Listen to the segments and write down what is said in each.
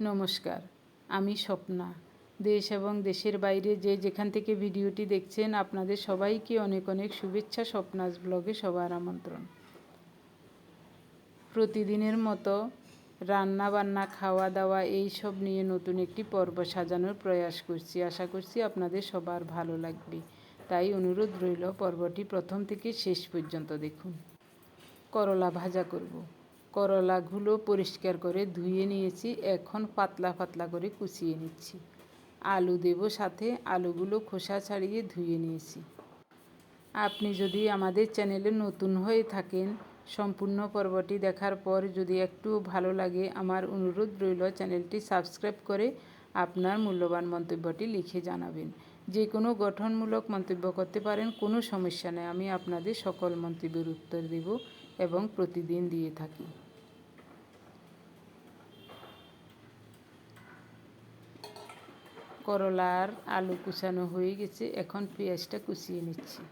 নমস্কার, আমি স্বপ্না। দেশ এবং দেশের বাইরে যে যেখান থেকে ভিডিওটি দেখছেন, আপনাদের সবাইকে অনেক অনেক শুভেচ্ছা স্বপ্নাস ব্লগে সবার আমন্ত্রণ। প্রতিদিনের মতো রান্না বান্না, খাওয়া দাওয়া এই সব নিয়ে নতুন একটি পর্ব সাজানোর প্রয়াস করছি। আশা করছি আপনাদের সবার ভালো লাগবে। তাই অনুরোধ রইল পর্বটি প্রথম থেকে শেষ পর্যন্ত দেখুন। করলা ভাজা করব। করলাগুলো পরিষ্কার করে ধুয়ে নিয়েছি। এখন পাতলা পাতলা করে কুচিয়ে নিচ্ছি। আলু দেব সাথে, আলুগুলো খোসা ছাড়িয়ে ধুয়ে নিয়েছি। আপনি যদি আমাদের চ্যানেলে নতুন হয়ে থাকেন, সম্পূর্ণ পর্বটি দেখার পর যদি একটু ভালো লাগে, আমার অনুরোধ রইল চ্যানেলটি সাবস্ক্রাইব করে আপনার মূল্যবান মন্তব্যটি লিখে জানাবেন। যে কোনো গঠনমূলক মন্তব্য করতে পারেন, কোনো সমস্যা নেই। আমি আপনাদের সকল মন্তব্যের উত্তর দেব এবং প্রতিদিন দিয়ে থাকি। করলার আলু কুচানো হয়ে গেছে, এখন পেঁয়াজটা কুচিয়ে নিচ্ছি।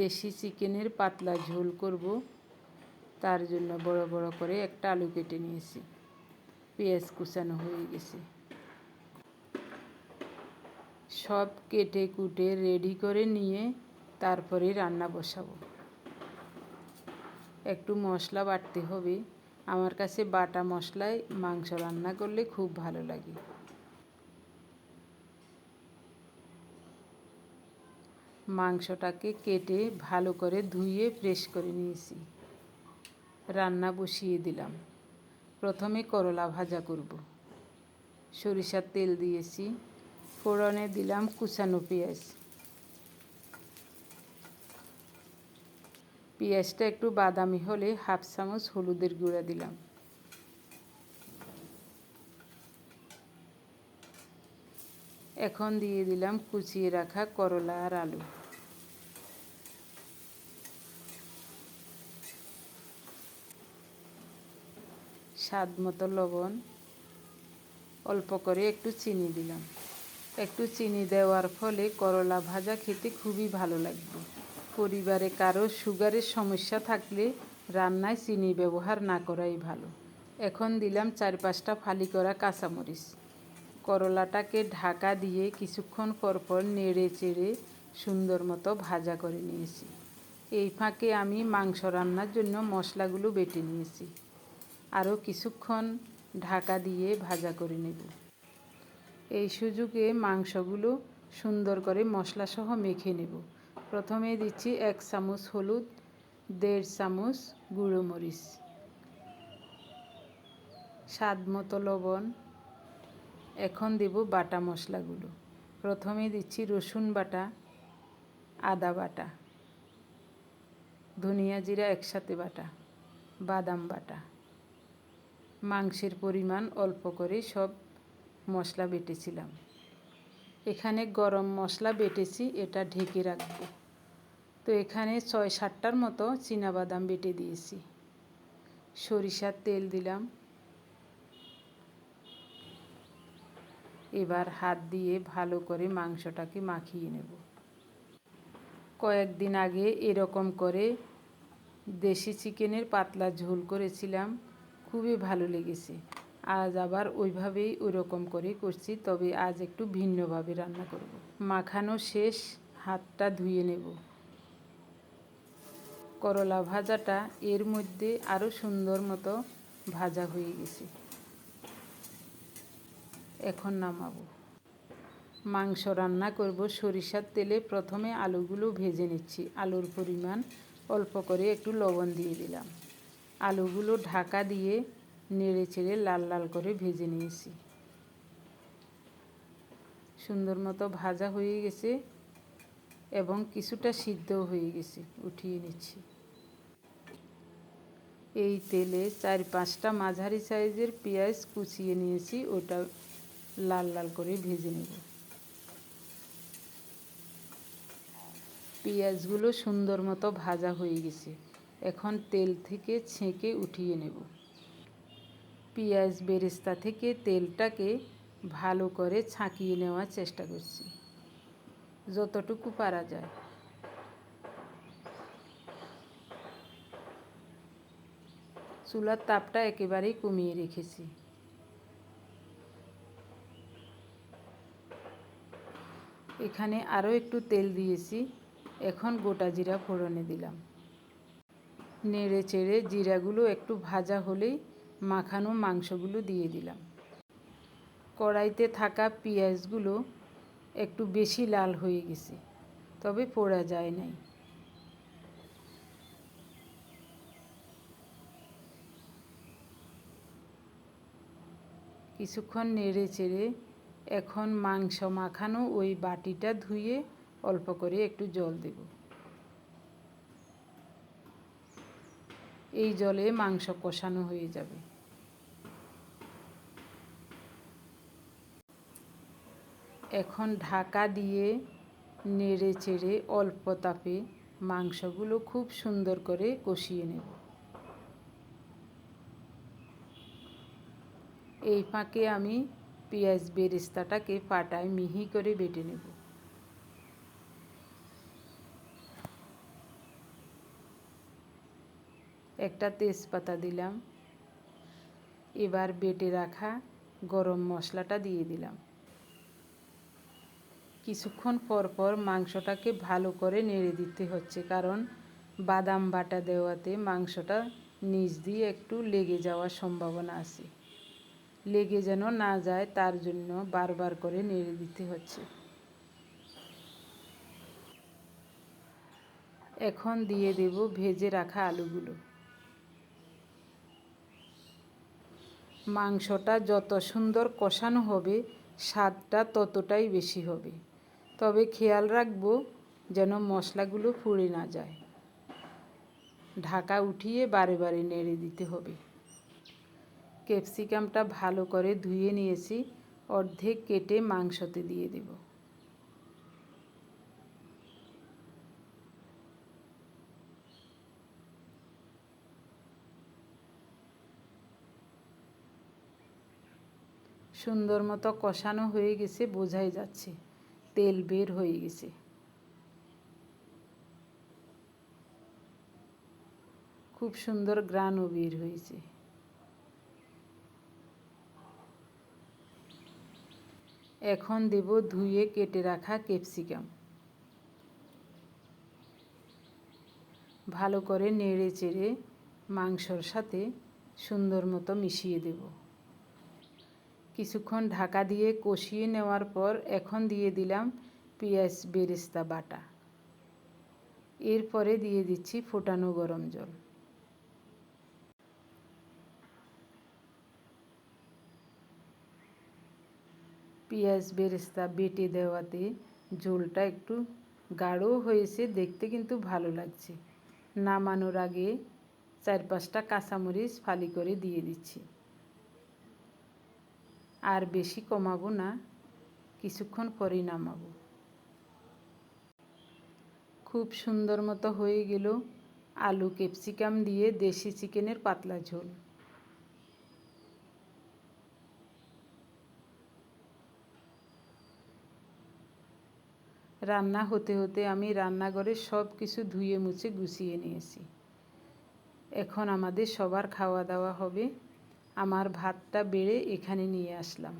দেশি চিকেনের পাতলা ঝোল করব, তার জন্য বড় বড় করে একটা আলু কেটে নিয়েছি। পেঁয়াজ কুচানো হয়ে গেছে। সব কেটে কুটে রেডি করে নিয়ে তারপরে রান্না বসাবো। একটু মশলা বাটতে হবে। আমার কাছে বাটা মশলায় মাংস রান্না করলে খুব ভালো লাগে। মাংসটাকে কেটে ভালো করে ধুয়ে ফ্রেশ করে নিয়েছি। রান্না বসিয়ে দিলাম। প্রথমে করলা ভাজা করব। সরিষার তেল দিয়েছি। ফোড়নে দিলাম কুচানো পেঁয়াজ। পেঁয়াজটা একটু বাদামি হলে হাফ চামচ হলুদের গুঁড়া দিলাম। এখন দিয়ে দিলাম কুচিয়ে রাখা করলা আর আলু। স্বাদ মতো লবণ, অল্প করে একটু চিনি দিলাম। একটু চিনি দেওয়ার ফলে করলা ভাজা খেতে খুবই ভালো লাগবে। পরিবারে কারও সুগারের সমস্যা থাকলে রান্নায় চিনি ব্যবহার না করাই ভালো। এখন দিলাম চার পাঁচটা ফালি করা কাঁচামরিচ। করলাটাকে ঢাকা দিয়ে কিছুক্ষণ পরপর নেড়ে চেড়ে সুন্দর মতো ভাজা করে নিয়েছি। এই ফাঁকে আমি মাংস রান্নার জন্য মশলাগুলো বেটে নিয়েছি। আরও কিছুক্ষণ ঢাকা দিয়ে ভাজা করে নেব। এই সুযোগে মাংসগুলো সুন্দর করে মশলাসহ মেখে নেব। প্রথমে দিচ্ছি এক চামচ হলুদ, দেড় চামচ গুঁড়ো মরিচ। স্বাদ মতো লবণ। এখন দেব বাটা মশলাগুলো। প্রথমে দিচ্ছি রসুন বাটা, আদা বাটা, ধনিয়া জিরা একসাথে বাটা, বাদাম বাটা। মাংসের পরিমাণ অল্প করে সব মশলা বেটেছিলাম। এখানে গরম মশলা বেটেছি, এটা ঢেকে রাখব। তো এখানে ছয় সাতটার মতো বাদাম বেটে দিয়েছি। সরিষার তেল দিলাম। এবার হাত দিয়ে ভালো করে মাংসটাকে মাখিয়ে নেব। কয়েকদিন আগে এরকম করে দেশি চিকেনের পাতলা ঝোল করেছিলাম, খুবই ভালো লেগেছে। আজ আবার ওইভাবেই ওই রকম করে করছি, তবে আজ একটু ভিন্নভাবে রান্না করব। মাখানো শেষ, হাতটা ধুয়ে নেব। করলা ভাজাটা এর মধ্যে আরও সুন্দর মতো ভাজা হয়ে গেছে। এখন নামাবো। মাংস রান্না করব, সরিষার তেলে প্রথমে আলুগুলো ভেজে নিচ্ছি। আলুর পরিমাণ অল্প করে একটু লবণ দিয়ে দিলাম। আলুগুলো ঢাকা দিয়ে নেড়ে চেড়ে লাল লাল করে ভেজে নিয়েছি। সুন্দর মতো ভাজা হয়ে গেছে এবং কিছুটা সিদ্ধও হয়ে গেছে, উঠিয়ে নিচ্ছি। এই তেলে চার পাঁচটা মাঝারি সাইজের পেঁয়াজ কুচিয়ে নিয়েছি, ওটা লাল লাল করে ভেজে নেব। পেঁয়াজগুলো সুন্দর মতো ভাজা হয়ে গেছে, এখন তেল থেকে ছেঁকে উঠিয়ে নেব। পেঁয়াজ বেরেস্তা থেকে তেলটাকে ভালো করে ছাঁকিয়ে নেওয়ার চেষ্টা করছি। যতটুকু পারা যায়। চুলার তাপটা একেবারেই কমিয়ে রেখেছি। এখানে আরও একটু তেল দিয়েছি। এখন গোটা জিরা ফোড়নে দিলাম। নেড়ে চেড়ে জিরাগুলো একটু ভাজা হলেই মাখানো মাংসগুলো দিয়ে দিলাম। কড়াইতে থাকা পেঁয়াজগুলো একটু বেশি লাল হয়ে গেছে, তবে পোড়া যায় নাই। কিছুক্ষণ নেড়ে চেড়ে এখন মাংস মাখানো ওই বাটিটা ধুয়ে অল্প করে একটু জল দেব। এই জলে মাংস কষানো হয়ে যাবে। এখন ঢাকা দিয়ে নেড়ে চেড়ে অল্প তাপে মাংসগুলো খুব সুন্দর করে কষিয়ে নেব। এই ফাঁকে আমি পেঁয়াজ বেরেস্তাটাকে পাটায় মিহি করে বেটে নেব। একটা তেজপাতা দিলাম। এবার বেটে রাখা গরম মশলাটা দিয়ে দিলাম। কিছুক্ষণ পর পর মাংসটাকে ভালো করে নেড়ে দিতে হচ্ছে, কারণ বাদাম বাটা দেওয়াতে মাংসটা নিচ দিয়ে একটু লেগে যাওয়ার সম্ভাবনা আছে। লেগে যেন না যায়, তার জন্য বারবার করে নেড়ে দিতে হচ্ছে। এখন দিয়ে দেব ভেজে রাখা আলুগুলো। মাংসটা যত সুন্দর কষানো হবে, স্বাদটা ততটাই বেশি হবে। তবে খেয়াল রাখব যেন মশলাগুলো পুড়ে না যায়। ঢাকা উঠিয়ে বারে বারে নেড়ে দিতে হবে। ক্যাপসিকামটা ভালো করে ধুয়ে নিয়েছি, অর্ধেক কেটে মাংসতে দিয়ে দেব। সুন্দর মতো কষানো হয়ে গেছে, বোঝাই যাচ্ছে। তেল বের হয়ে গেছে। খুব সুন্দর গ্রানও বের হয়েছে। এখন দেব ধুয়ে কেটে রাখা ক্যাপসিকাম। ভালো করে নেড়ে চেড়ে মাংসর সাথে সুন্দর মতো মিশিয়ে দেব। কিছুক্ষণ ঢাকা দিয়ে কষিয়ে নেওয়ার পর এখন দিয়ে দিলাম পেঁয়াজ বেরেস্তা বাটা। এরপরে দিয়ে দিচ্ছি ফোটানো গরম জল। পেঁয়াজ বেরেস্তা বেটে দেওয়াতে ঝোলটা একটু গাঢ় হয়েছে, দেখতে কিন্তু ভালো লাগছে। নামানোর আগে চার পাঁচটা কাঁচামরিচ ফালি করে দিয়ে দিচ্ছি। আর বেশি কমাবো না, কিছুক্ষণ পরেই নামাবো। খুব সুন্দর মতো হয়ে গেল আলু ক্যাপসিকাম দিয়ে দেশি চিকেনের পাতলা ঝোল। রান্না হতে হতে আমি রান্নাঘরে সব কিছু ধুয়ে মুছে গুছিয়ে নিয়েছি। এখন আমাদের সবার খাওয়া দাওয়া হবে। আমার ভাতটা বেড়ে এখানে নিয়ে আসলাম।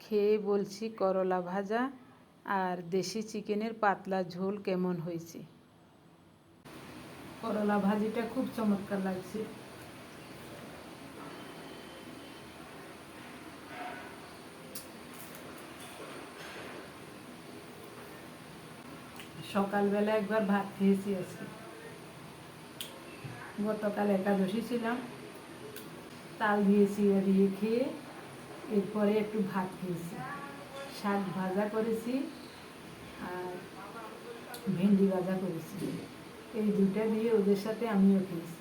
খেয়ে বলছি করলা ভাজা আর দেশি চিকেনের পাতলা ঝোল কেমন হয়েছে? করলা ভাজিটা খুব চমৎকার লাগছে। সকালবেলা একবার ভাত খেয়েছি আজকে। গতকাল একাদশী ছিলাম। তাল দিয়ে চিড়া দিয়ে খেয়ে, এরপরে একটু ভাত খেয়েছি। শাক ভাজা করেছি আর ভেন্ডি ভাজা করেছি। এই দুটা দিয়ে ওদের সাথে আমিও খেয়েছি।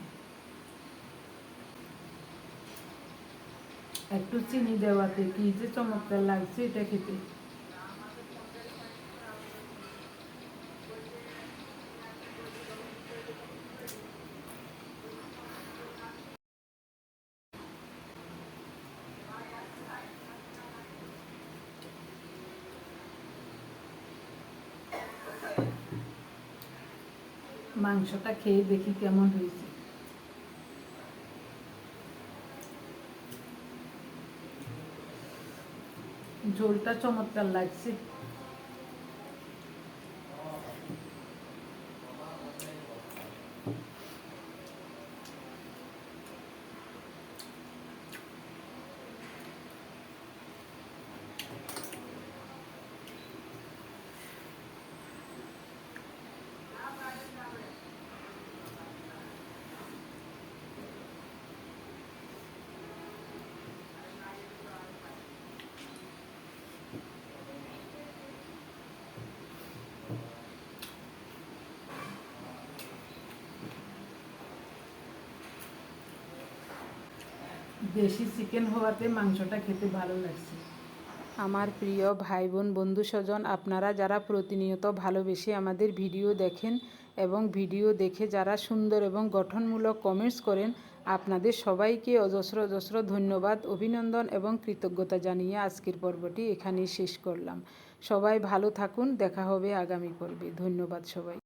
একটু চিনি দেওয়াতে কি যে চমৎকার লাগছে এটা খেতে। মাংসটা খেয়ে দেখি কেমন হয়েছে। ঝোলটা চমৎকার লাগছে। দেশি চিকেন হওয়াতে মাংসটা খেতে ভালো লাগছে। আমার প্রিয় ভাই বোন বন্ধু স্বজন, আপনারা যারা প্রতিনিয়ত ভালোবেসে আমাদের ভিডিও দেখেন এবং ভিডিও দেখে যারা সুন্দর এবং গঠনমূলক কমেন্টস করেন, আপনাদের সবাইকে অজস্র অজস্র ধন্যবাদ, অভিনন্দন এবং কৃতজ্ঞতা জানিয়ে আজকের পর্বটি এখানেই শেষ করলাম। সবাই ভালো থাকুন, দেখা হবে আগামী পর্বে। ধন্যবাদ সবাই।